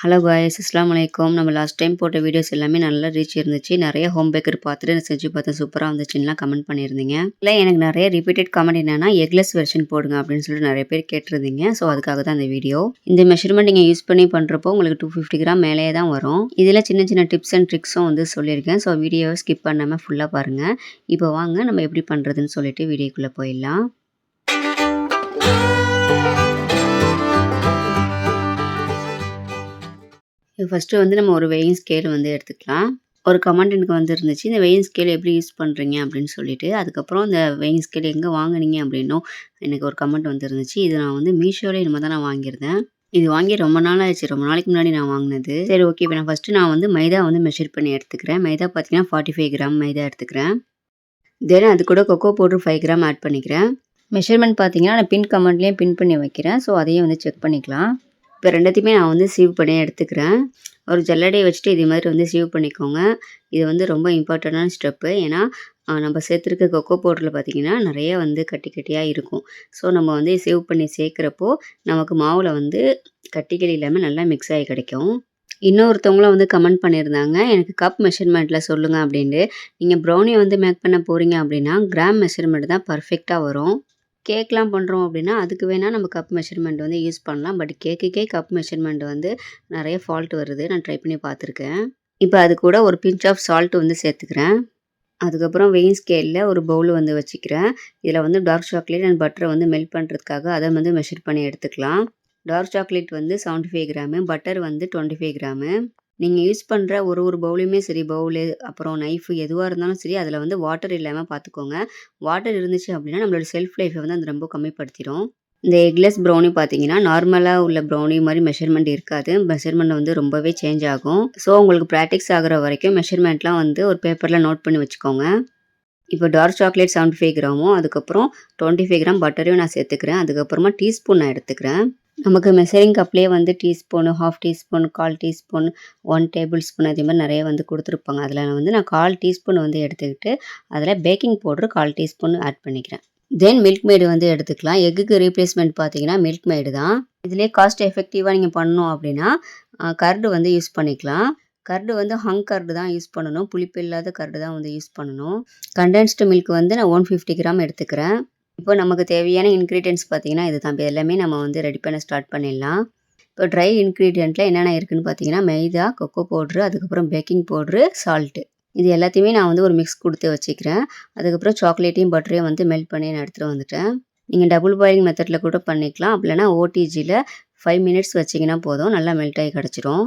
Hello guys அஸ்லாம் வலைக்கம் நம்ம லாஸ்ட் டைம் போட்ட வீடியோஸ் எல்லாமே நல்லா ரீச் இருந்துச்சு. நிறைய ஹோம் பேக்கர் பார்த்துட்டு நான் செஞ்சு பார்த்தேன். சூப்பராக வந்துச்சுன்னா கமெண்ட் பண்ணியிருந்தீங்க. இல்லை எனக்கு நிறைய ரிப்பீட்டட் கமெண்ட் என்னன்னா எக்லெஸ் வெர்ஷன் போடுங்க அப்படின்னு சொல்லிட்டு நிறைய பேர் கேட்டிருந்தீங்க. ஸோ அதுக்காக தான் இந்த வீடியோ இந்த மெஷர்மெண்ட் நீங்கள் யூஸ் பண்ணி பண்ணுறப்போ உங்களுக்கு டூ ஃபிஃப்டி கிராம் மேலே தான் வரும். இதில் சின்ன சின்ன டிப்ஸ் அண்ட் ட்ரிக்ஸும் வந்து சொல்லியிருக்கேன். ஸோ வீடியோவை ஸ்கிப் பண்ணாமல் ஃபுல்லாக பாருங்கள் இப்போ வாங்க நம்ம எப்படி பண்ணுறதுன்னு சொல்லிட்டு வீடியோக்குள்ளே போயிடலாம். ஃபஸ்ட்டு வந்து நம்ம ஒரு வெயிங் ஸ்கேல் வந்து எடுத்துக்கலாம். ஒரு கமெண்ட் எனக்கு வந்துருந்துச்சு. இந்த வெயின் ஸ்கேல் எப்படி யூஸ் பண்ணுறீங்க அப்படின்னு சொல்லிட்டு அதுக்கப்புறம் இந்த வெயின் ஸ்கேல் எங்கே வாங்குனீங்க அப்படின்னும் எனக்கு ஒரு கமெண்ட் வந்துருந்துச்சு. இது நான் வந்து மீஷோவில் இனிமேல் தான் நான் வாங்கியிருந்தேன். இது வாங்கி ரொம்ப நாள் ஆயிடுச்சு ரொம்ப நாளைக்கு முன்னாடி நான் வாங்கினது. சரி ஓகே இப்போ நான் ஃபஸ்ட்டு நான் வந்து மைதா வந்து மெஷர் பண்ணி எடுத்துக்கிறேன். மைதா பார்த்தீங்கன்னா ஃபார்ட்டி ஃபைவ் கிராம் மைதா எடுத்துக்கிறேன். தென் அது கூட cocoa powder five gram add பண்ணிக்கிறேன். மெஷர்மெண்ட் பார்த்தீங்கன்னா நான் பின் கமெண்ட்லேயும் பின் பண்ணி வைக்கிறேன். ஸோ அதையும் வந்து செக் பண்ணிக்கலாம். இப்போ ரெண்டுத்தையுமே நான் வந்து சீவ் பண்ணி எடுத்துக்கிறேன். ஒரு ஜல்லடையை வச்சுட்டு இதே மாதிரி வந்து சீவ் பண்ணிக்கோங்க. இது வந்து ரொம்ப இம்பார்ட்டண்டான ஸ்டெப்பு ஏன்னா நம்ம சேர்த்துருக்க கொக்கோ பவுடரில் பார்த்திங்கன்னா நிறைய வந்து கட்டி கட்டியாக இருக்கும். ஸோ நம்ம வந்து சேவ் பண்ணி சேர்க்குறப்போ நமக்கு மாவில் வந்து கட்டிகள் இல்லாமல் நல்லா மிக்ஸ் ஆகி கிடைக்கும். இன்னொருத்தவங்களும் வந்து கமெண்ட் பண்ணியிருந்தாங்க. எனக்கு கப் மெஷர்மெண்ட்டில் சொல்லுங்கள் அப்படின்ட்டு. நீங்கள் ப்ரௌனியை வந்து மேக் பண்ண போகிறீங்க அப்படின்னா கிராம் மெஷர்மெண்ட் தான் பர்ஃபெக்டாக வரும். கேக்லாம் பண்ணுறோம் அப்படின்னா அதுக்கு வேணால் நம்ம கப் மெஷர்மெண்ட் வந்து யூஸ் பண்ணலாம். பட் கேக்குக்கே கப் மெஷர்மெண்ட் வந்து நிறைய ஃபால்ட் வருது. நான் ட்ரை பண்ணி பார்த்துருக்கேன். இப்போ அது கூட ஒரு பிஞ்ச் ஆஃப் சால்ட் வந்து சேர்த்துக்கிறேன். அதுக்கப்புறம் வெயின் ஸ்கேலில் ஒரு பவுல் வந்து வச்சுக்கிறேன். இதில் வந்து டார்க் சாக்லேட் அண்ட் பட்டரை வந்து மெல்ட் பண்ணுறதுக்காக அதை வந்து மெஷர் பண்ணி எடுத்துக்கலாம். டார்க் சாக்லேட் வந்து செவன்ட்டி ஃபைவ் கிராமு பட்டர் வந்து டுவெண்ட்டி ஃபைவ் கிராமு. நீங்கள் யூஸ் பண்ணுற ஒரு ஒரு பவுலையுமே சரி பவுலு அப்புறம் நைஃபு எதுவாக இருந்தாலும் சரி அதில் வந்து வாட்டர் இல்லாமல் பார்த்துக்கோங்க வாட்டர் இருந்துச்சு அப்படின்னா நம்மளோட செல்ஃப் லைஃப்பை வந்து அது ரொம்ப கம்மிப்படுத்திடும் இந்த எக்லெஸ் ப்ரௌனி பார்த்தீங்கன்னா நார்மலாக உள்ள ப்ரௌனி மாதிரி மெஷர்மெண்ட் இருக்காது. மெஷர்மெண்ட் வந்து ரொம்பவே சேஞ்ச் ஆகும். ஸோ உங்களுக்கு ப்ராக்டிக்ஸ் ஆகிற வரைக்கும் மெஷர்மெண்ட்லாம் வந்து ஒரு பேப்பரில் நோட் பண்ணி வச்சுக்கோங்க. இப்போ டார்க் சாக்லேட் செவன்ட்டி ஃபைவ் கிராமும் அதுக்கப்புறம் டுவெண்ட்டி ஃபைவ் கிராம் பட்டரையும் நான் சேர்த்துக்கிறேன். அதுக்கப்புறமா டீஸ்பூன் நான் எடுத்துக்கிறேன். நமக்கு மெசரிங் கப்லேயே வந்து டீஸ்பூனு ஹாஃப் டீஸ்பூன் கால் டீஸ்பூன் ஒன் டேபிள் ஸ்பூன் அதே மாதிரி நிறைய வந்து கொடுத்துருப்பாங்க. அதில் நான் வந்து நான் கால் டீஸ்பூன் வந்து எடுத்துக்கிட்டு அதில் பேக்கிங் பவுட்ரு கால் டீஸ்பூன் ஆட் பண்ணிக்கிறேன். தென் மில்க் மேடு வந்து எடுத்துக்கலாம். எக்குக்கு ரீப்ளேஸ்மெண்ட் பார்த்தீங்கன்னா மில்க் மேடு தான். இதிலே காஸ்ட் எஃபெக்டிவாக நீங்கள் பண்ணணும் அப்படின்னா கர்டு வந்து யூஸ் பண்ணிக்கலாம். கர்டு வந்து ஹங் கர்டு தான் யூஸ் பண்ணணும். புளிப்பு இல்லாத கர்டு தான் வந்து யூஸ் பண்ணணும். கண்டென்ஸ்டு மில்க் வந்து நான் ஒன் ஃபிஃப்டி கிராம் எடுத்துக்கிறேன். இப்போ நமக்கு தேவையான இன்க்ரீடியன்ஸ் பார்த்தீங்கன்னா இது தான் எல்லாமே நம்ம வந்து ரெடி பண்ண ஸ்டார்ட் பண்ணிடலாம். இப்போ ட்ரை இன்க்ரீடியண்ட்டில் என்னென்ன இருக்குதுன்னு பார்த்தீங்கன்னா மைதா கொக்கோ பவுட்ரு அதுக்கப்புறம் பேக்கிங் பவுட்ரு சால்ட்டு இது எல்லாத்தையுமே நான் வந்து ஒரு மிக்ஸ் கொடுத்து வச்சுக்கிறேன். அதுக்கப்புறம் சாக்லேட்டையும் பட்டரையும் வந்து மெல்ட் பண்ணி நான் எடுத்துகிட்டு வந்துட்டேன். நீங்கள் டபுள் பாயிலிங் மெத்தடில் கூட பண்ணிக்கலாம். அப்படின்னா ஓடிஜியில் ஃபைவ் மினிட்ஸ் வச்சிங்கன்னா போதும். நல்லா மெல்ட் ஆகி கிடச்சிரும்.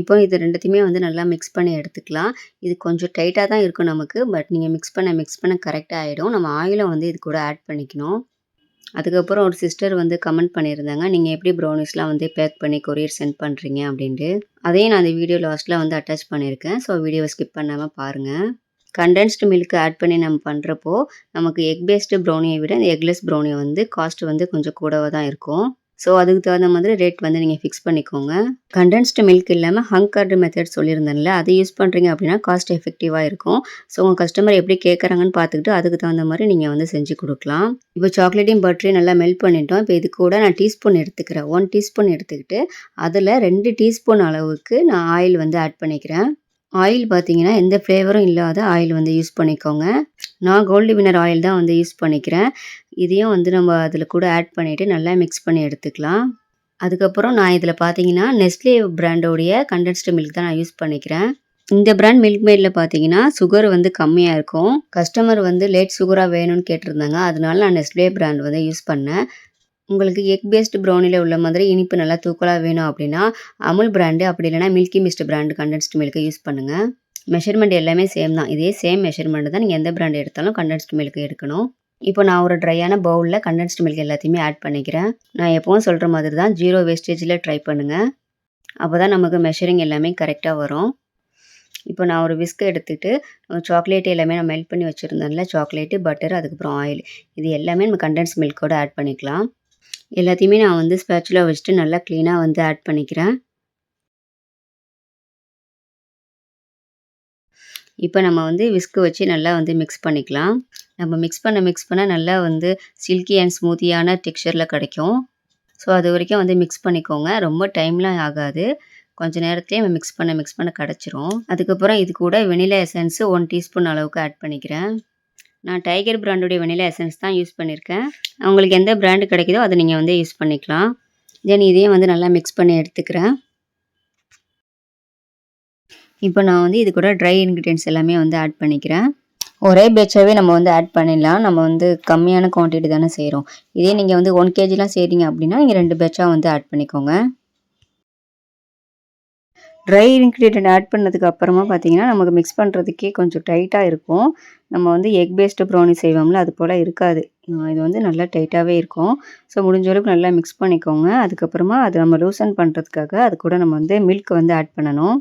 இப்போ இது ரெண்டுத்தையுமே வந்து நல்லா மிக்ஸ் பண்ணி எடுத்துக்கலாம். இது கொஞ்சம் டைட்டாக தான் இருக்கும் நமக்கு பட் நீங்கள் மிக்ஸ் பண்ண மிக்ஸ் பண்ண கரெக்டாக ஆகிடும் நம்ம ஆயிலை வந்து இது கூட ஆட் பண்ணிக்கணும். அதுக்கப்புறம் ஒரு சிஸ்டர் வந்து கமெண்ட் பண்ணியிருந்தாங்க நீங்கள் எப்படி ப்ரௌனிஸ்லாம் வந்து பேக் பண்ணி கொரியர் சென்ட் பண்ணுறீங்க அப்படின்ட்டு. அதையும் நான் அந்த வீடியோ லாஸ்ட்டில் வந்து அட்டாச் பண்ணியிருக்கேன். ஸோ வீடியோவை ஸ்கிப் பண்ணாமல் பாருங்கள் கண்டென்ஸ்டு மில்க் ஆட் பண்ணி நம்ம பண்ணுறப்போ நமக்கு எக் பேஸ்டு ப்ரௌனியை விட இந்த எக்லெஸ் ப்ரௌனி வந்து காஸ்ட் வந்து கொஞ்சம் கூடவாக தான் இருக்கும். ஸோ அதுக்கு தகுந்த மாதிரி ரேட் வந்து நீங்கள் ஃபிக்ஸ் பண்ணிக்கோங்க. கண்டென்ஸ்டு மில்க் இல்லாமல் ஹங்கர்டு மெத்தட் சொல்லியிருந்தேன்ல அதை யூஸ் பண்ணுறீங்க அப்படின்னா காஸ்ட் எஃபெக்டிவாக இருக்கும். ஸோ உங்கள் கஸ்டமர் எப்படி கேட்குறாங்கன்னு பார்த்துக்கிட்டு அதுக்கு தகுந்த மாதிரி நீங்கள் வந்து செஞ்சு கொடுக்கலாம். இப்போ சாக்லேட்டையும் பட்டரையும் நல்லா மெல்ட் பண்ணிட்டோம். இப்போ இது கூட நான் டீஸ்பூன் எடுத்துக்கிறேன். ஒன் டீஸ்பூன் எடுத்துக்கிட்டு அதில் ரெண்டு டீஸ்பூன் அளவுக்கு நான் ஆயில் வந்து ஆட் பண்ணிக்கிறேன். ஆயில் பார்த்தீங்கன்னா எந்த ஃப்ளேவரும் இல்லாத ஆயில் வந்து யூஸ் பண்ணிக்கோங்க. நான் கோல்டு வினர் ஆயில் தான் வந்து யூஸ் பண்ணிக்கிறேன். இதையும் வந்து நம்ம அதில் கூட ஆட் பண்ணிவிட்டு நல்லா மிக்ஸ் பண்ணி எடுத்துக்கலாம். அதுக்கப்புறம் நான் இதில் பார்த்தீங்கன்னா நெஸ்லே பிராண்டோடைய கண்டென்ஸ்டு மில்க் தான் நான் யூஸ் பண்ணிக்கிறேன். இந்த பிராண்ட் மில்க் மேடில் பார்த்தீங்கன்னா சுகர் வந்து கம்மியாக இருக்கும். கஸ்டமர் வந்து லேட் சுகராக வேணும்னு கேட்டிருந்தாங்க. அதனால நான் நெஸ்லே பிராண்ட் வந்து யூஸ் பண்ணேன். உங்களுக்கு எக் பேஸ்டு ப்ரௌனியில் உள்ள மாதிரி இனிப்பு நல்லா தூக்கலாக வேணும் அப்படின்னா அமுல் பிராண்டு அப்படி இல்லைனா மில்கி மிஸ்ட் பிராண்டு கண்டென்ஸ்டு மில்க்கை யூஸ் பண்ணுங்கள் மெஷர்மெண்ட் எல்லாமே சேம் தான். இதே சேம் மெஷர்மெண்ட் தான் நீங்கள் எந்த பிராண்ட் எடுத்தாலும் கண்டென்ஸ்டு மில்க் எடுக்கணும். இப்போ நான் ஒரு ட்ரையான பவுலில் கண்டென்ஸ்டு மில்க் எல்லாத்தையுமே ஆட் பண்ணிக்கிறேன். நான் எப்போவும் சொல்கிற மாதிரி தான் ஜீரோ வேஸ்டேஜில் ட்ரை பண்ணுங்கள் அப்போ தான் நமக்கு மெஷரிங் எல்லாமே கரெக்டாக வரும். இப்போ நான் ஒரு விஸ்க் எடுத்துகிட்டு சாக்லேட் எல்லாமே நான் மெல்ட் பண்ணி வச்சுருந்தேன்ல சாக்லேட்டு பட்டர் அதுக்கப்புறம் ஆயில் இது எல்லாமே நம்ம கண்டென்ஸ் மில்க்கோடு ஆட் பண்ணிக்கலாம். எல்லாத்தையுமே நான் வந்து ஸ்பேச்சுலாக வச்சுட்டு நல்லா க்ளீனாக வந்து ஆட் பண்ணிக்கிறேன். இப்போ நம்ம வந்து விஸ்க்கு வச்சு நல்லா வந்து மிக்ஸ் பண்ணிக்கலாம். நம்ம மிக்ஸ் பண்ண மிக்ஸ் பண்ண நல்லா வந்து சில்கி அண்ட் ஸ்மூத்தியான டெக்ஸ்சரில் கிடைக்கும். ஸோ அது வரைக்கும் வந்து மிக்ஸ் பண்ணிக்கோங்க. ரொம்ப டைம்லாம் ஆகாது. கொஞ்ச நேரத்திலேயே மிக்ஸ் பண்ண மிக்ஸ் பண்ண கிடச்சிரும். அதுக்கப்புறம் இது கூட வெனிலா எசன்ஸு ஒன் டீஸ்பூன் அளவுக்கு ஆட் பண்ணிக்கிறேன். நான் டைகர் பிராண்டுடைய வெனிலா எசன்ஸ் தான் யூஸ் பண்ணியிருக்கேன் உங்களுக்கு எந்த பிராண்டு கிடைக்குதோ அதை நீங்கள் வந்து யூஸ் பண்ணிக்கலாம். தென் இதையும் வந்து நல்லா மிக்ஸ் பண்ணி எடுத்துக்கிறேன். இப்போ நான் வந்து இது கூட ட்ரை இன்க்ரீடியன்ஸ் எல்லாமே வந்து ஆட் பண்ணிக்கிறேன். ஒரே பேட்சாகவே நம்ம வந்து ஆட் பண்ணிடலாம். நம்ம வந்து கம்மியான குவான்டிட்டி தானே செய்கிறோம் இதே நீங்கள் வந்து ஒன் கேஜிலாம் செய்கிறீங்க அப்படின்னா நீங்கள் ரெண்டு பேட்சாக வந்து ஆட் பண்ணிக்கோங்க. ட்ரை இன்க்ரீடியன்ட் ஆட் பண்ணதுக்கு அப்புறமா பார்த்தீங்கன்னா நமக்கு மிக்ஸ் பண்ணுறதுக்கே கொஞ்சம் டைட்டாக இருக்கும். நம்ம வந்து எக் பேஸ்டு ப்ரௌனி செய்வோம்ல அது போல் இருக்காது. இது வந்து நல்லா டைட்டாகவே இருக்கும். ஸோ முடிஞ்ச அளவுக்கு நல்லா மிக்ஸ் பண்ணிக்கோங்க. அதுக்கப்புறமா அது நம்ம லூசன் பண்ணுறதுக்காக அது கூட நம்ம வந்து மில்க் வந்து ஆட் பண்ணணும்.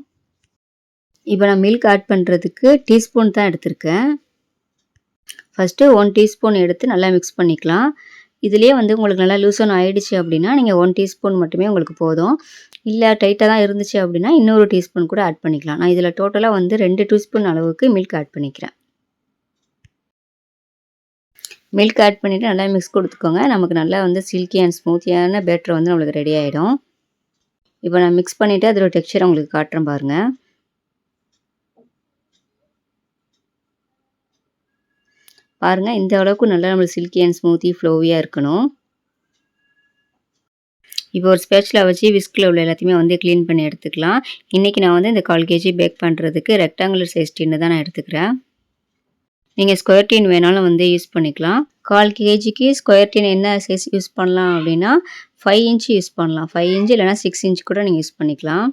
இப்போ நான் மில்க் ஆட் பண்ணுறதுக்கு டீஸ்பூன் தான் எடுத்திருக்கேன். ஃபஸ்ட்டு ஒன் டீஸ்பூன் எடுத்து நல்லா மிக்ஸ் பண்ணிக்கலாம். இதுலேயே வந்து உங்களுக்கு நல்லா லூசன் ஆகிடுச்சு அப்படின்னா நீங்கள் ஒன் டீஸ்பூன் மட்டுமே உங்களுக்கு போதும். இல்லை டைட்டாக தான் இருந்துச்சு அப்படின்னா இன்னொரு டீஸ்பூன் கூட ஆட் பண்ணிக்கலாம். நான் இதில் டோட்டலாக வந்து ரெண்டு டீஸ்பூன் அளவுக்கு மில்க் ஆட் பண்ணிக்கிறேன். மில்க் ஆட் பண்ணிவிட்டு நல்லா மிக்ஸ் கொடுத்துக்கோங்க. நமக்கு நல்லா வந்து சில்கி அண்ட் ஸ்மூத்தியான பேட்டர் வந்து நம்மளுக்கு ரெடி ஆகிடும் இப்போ நான் மிக்ஸ் பண்ணிவிட்டு அதோட டெக்ஸ்சர் உங்களுக்கு காட்டுறேன் பாருங்கள் பாருங்கள் இந்த அளவுக்கு நல்லா நம்மளுக்கு சில்கி அண்ட் ஸ்மூத்தி ஃப்ளோவியாக இருக்கணும். இப்போ ஒரு ஸ்பேச்சில் வச்சு விஸ்கில் உள்ள எல்லாத்தையுமே வந்து க்ளீன் பண்ணி எடுத்துக்கலாம். இன்றைக்கி நான் வந்து இந்த கால் கேஜி பேக் பண்ணுறதுக்கு ரெக்டாங்குலர் சைஸ் டின்னு தான் நான் எடுத்துக்கிறேன். நீங்கள் ஸ்கொயர் டீன் வேணாலும் வந்து யூஸ் பண்ணிக்கலாம். கால் கேஜிக்கு ஸ்கொயர் டீன் என்ன சைஸ் யூஸ் பண்ணலாம் அப்படின்னா ஃபைவ் இன்ச்சு யூஸ் பண்ணலாம். ஃபைவ் இன்ச்சு இல்லைனா சிக்ஸ் இன்ச் கூட நீங்கள் யூஸ் பண்ணிக்கலாம்.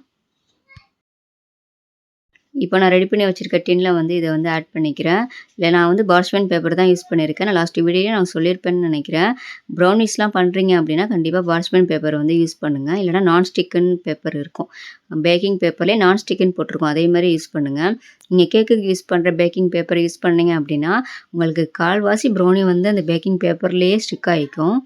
இப்போ நான் ரெடி பண்ணி வச்சுருக்க டின்னில் வந்து இதை வந்து ஆட் பண்ணிக்கிறேன். இல்லை நான் வந்து பார்ச்மெண்ட் பேப்பர் தான் யூஸ் பண்ணியிருக்கேன். நான் லாஸ்ட் வீடியோ நான் சொல்லியிருப்பேன்னு நினைக்கிறேன். ப்ரௌனிஸ்லாம் பண்ணுறீங்க அப்படின்னா கண்டிப்பாக பார்ச்மெண்ட் பேப்பர் வந்து யூஸ் பண்ணுங்கள் இல்லைனா நான்ஸ்டிக்குன்னு பேப்பர் இருக்கும். பேக்கிங் பேப்பர்லேயே நான்ஸ்டிக்குன்னு போட்டிருக்கோம். அதே மாதிரி யூஸ் பண்ணுங்கள் நீங்கள் கேக்குக்கு யூஸ் பண்ணுற பேக்கிங் பேப்பர் யூஸ் பண்ணீங்க அப்படின்னா உங்களுக்கு கால்வாசி ப்ரௌனி வந்து அந்த பேக்கிங் பேப்பர்லேயே ஸ்டிக் ஆகிக்கும்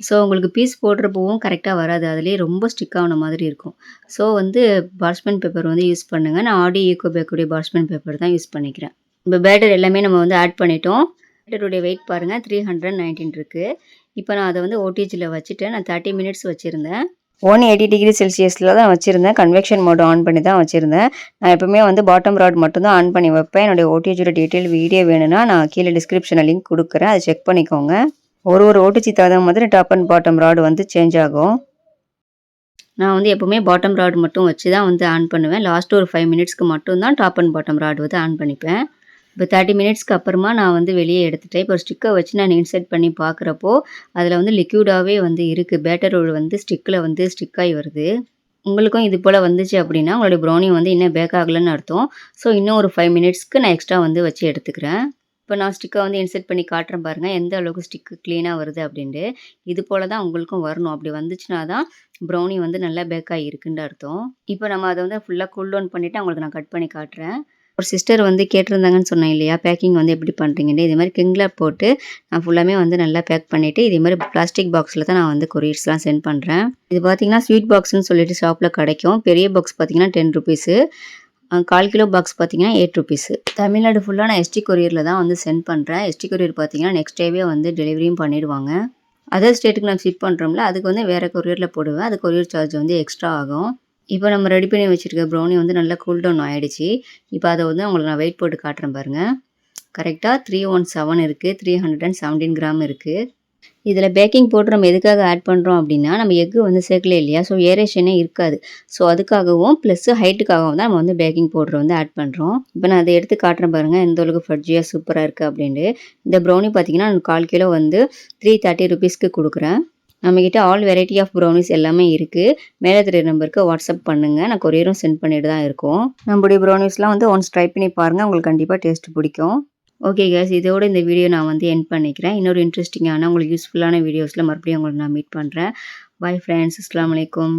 ஸோ உங்களுக்கு பீஸ் போடுறப்பவும் கரெக்டாக வராது. அதுலேயே ரொம்ப ஸ்டிக் ஆன மாதிரி இருக்கும். ஸோ வந்து பார்ச்மெண்ட் பேப்பர் வந்து யூஸ் பண்ணுங்கள் நான் ஆடி ஈக்கோ பேக்குடைய பார்ச்மெண்ட் பேப்பர் தான் யூஸ் பண்ணிக்கிறேன். இப்போ பேட்டர் எல்லாமே நம்ம வந்து ஆட் பண்ணிட்டோம். பேட்டருடைய வெயிட் பாருங்கள் த்ரீ ஹண்ட்ரட் நைன்டீன் இருக்குது இப்போ நான் அதை வந்து ஓடிஜியில் வச்சுட்டேன். நான் தேர்ட்டி மினிட்ஸ் வச்சுருந்தேன். ஒன் எயிட்டி டிகிரி செல்சியஸில் தான் வச்சுருந்தேன். கன்வெக்ஷன் மோட் ஆன் பண்ணி தான் வச்சுருந்தேன். நான் எப்பவுமே வந்து பாட்டம் ராட் மட்டும் தான் ஆன் பண்ணி வைப்பேன். என்னுடைய ஓடிஜியோட டீட்டெயில் வீடியோ வேணும்னா நான் கீழே டிஸ்கிரிப்ஷனில் லிங்க் கொடுக்குறேன். அதை செக் பண்ணிக்கோங்க. ஒரு ஒரு ஓட்டுச்சி தகுந்த மாதிரி டாப் அண்ட் பாட்டம் ராடு வந்து சேஞ்ச் ஆகும். நான் வந்து எப்போவுமே பாட்டம் ராடு மட்டும் வச்சு தான் வந்து ஆன் பண்ணுவேன். லாஸ்ட் ஒரு ஃபைவ் மினிட்ஸ்க்கு மட்டும் தான் டாப் அண்ட் பாட்டம் ராடு வந்து ஆன் பண்ணிப்பேன். இப்போ தேர்ட்டி மினிட்ஸ்க்கு அப்புறமா நான் வந்து வெளியே எடுத்துட்டேன். இப்போ ஸ்டிக்கை வச்சு நான் இன்செர்ட் பண்ணி பார்க்குறப்போ அதில் வந்து லிக்யூடாகவே வந்து இருக்குது பேட்டர் வந்து ஸ்டிக்கில் வந்து ஸ்டிக்காகி வருது. உங்களுக்கும் இது போல் வந்துச்சு அப்படின்னா உங்களுடைய ப்ரௌனி வந்து இன்னும் பேக் ஆகலைன்னு அர்த்தம். ஸோ இன்னும் ஒரு ஃபைவ் மினிட்ஸ்க்கு நான் எக்ஸ்ட்ரா வந்து வச்சு எடுத்துக்கிறேன். இப்போ நான் ஸ்டிக்கை வந்து இன்செர்ட் பண்ணி காட்டுறேன் பாருங்கள் எந்த அளவுக்கு ஸ்டிக்கு க்ளீனாக வருது அப்படின்ட்டு. இது போல் தான் உங்களுக்கும் வரணும். அப்படி வந்துச்சுன்னா தான் ப்ரௌனி வந்து நல்லா பேக்காக இருக்குன்னு அர்த்தம். இப்போ நம்ம அதை வந்து ஃபுல்லாக கூல் டவுன் பண்ணிவிட்டு அவங்களுக்கு நான் கட் பண்ணி காட்டுறேன். ஒரு சிஸ்டர் வந்து கேட்டிருந்தாங்கன்னு சொன்னேன் இல்லையா? பேக்கிங் வந்து எப்படி பண்ணுறீங்கன்னு இதே மாதிரி கிங்கில் போட்டு நான் ஃபுல்லாமே வந்து நல்லா பேக் பண்ணிவிட்டு இதே மாதிரி பிளாஸ்டிக் பாக்ஸில் தான் நான் வந்து கொரியர்ஸ்லாம் சென்ட் பண்ணுறேன் இது பார்த்தீங்கன்னா ஸ்வீட் பாக்ஸ்னு சொல்லிட்டு ஷாப்பில் கிடைக்கும். பெரிய பாக்ஸ் பார்த்தீங்கன்னா டென் ருபீஸு கால் கிலோ பாக்ஸ் பார்த்தீங்கன்னா எயிட் ருபீஸு தமிழ்நாடு ஃபுல்லாக நான் எஸ்டி கொரியரில் தான் வந்து சென்ட் பண்ணுறேன் எஸ்டி கொரியர் பார்த்தீங்கன்னா நெக்ஸ்ட் டேவே வந்து டெலிவரியும் பண்ணிடுவாங்க. அதர் ஸ்டேட்டுக்கு நான் ஷிப் பண்ணுறோம்ல அதுக்கு வந்து வேறு கொரியரில் போடுவேன். அது கொரியர் சார்ஜ் வந்து எக்ஸ்ட்ரா ஆகும். இப்போ நம்ம ரெடி பண்ணி வச்சுருக்க ப்ரௌனி வந்து நல்லா கூல் டவுன் ஆகிடுச்சு இப்போ அதை வந்து உங்களுக்கு நான் வெயிட் போட்டு காட்டுறேன் பாருங்கள் கரெக்டாக த்ரீ ஒன் செவன் இருக்குது three hundred and seventeen gram இருக்குது இதில் பேக்கிங் பவுடர் நம்ம எதுக்காக ஆட் பண்ணுறோம் அப்படின்னா நம்ம எக்கு வந்து சேர்க்கல இல்லையா? ஸோ ஏரேஷனே இருக்காது. ஸோ அதுக்காகவும் ப்ளஸ் ஹைட்டுக்காகவும் தான் நம்ம வந்து பேக்கிங் பவுடர் வந்து ஆட் பண்ணுறோம் இப்போ நான் அதை எடுத்து காட்டுறேன் பாருங்கள் எந்த அளவுக்கு ஃபட்ஜியாக சூப்பராக இருக்குது அப்படின்ட்டு. இந்த ப்ரௌனி பார்த்திங்கன்னா நான் கால் கிலோ வந்து த்ரீ தேர்ட்டி ருபீஸ்க்கு கொடுக்குறேன். நம்மக்கிட்ட ஆல் வெரைட்டி ஆஃப் ப்ரௌனிஸ் எல்லாமே இருக்குது மேலே தெரிய நம்பருக்கு வாட்ஸ்அப் பண்ணுங்கள் நான் கொரியரும் சென்ட் பண்ணிட்டு தான் இருக்கோம். நம்மளுடைய ப்ரௌனிஸ்லாம் வந்து ஒன்ஸ் ட்ரை பண்ணி பாருங்கள் உங்களுக்கு கண்டிப்பாக டேஸ்ட் பிடிக்கும். ஓகே கேஸ் இதோட இந்த வீடியோ நான் வந்து என் பண்ணிக்கிறேன். இன்னொரு இன்ட்ரெஸ்டிங்கான உங்களுக்கு யூஸ்ஃபுல்லான வீடியோஸில் மறுபடியும் உங்களுக்கு நான் மீட் பண்ணுறேன் பாய் ஃப்ரெண்ட்ஸ் அஸ்லாம் வலைக்கம்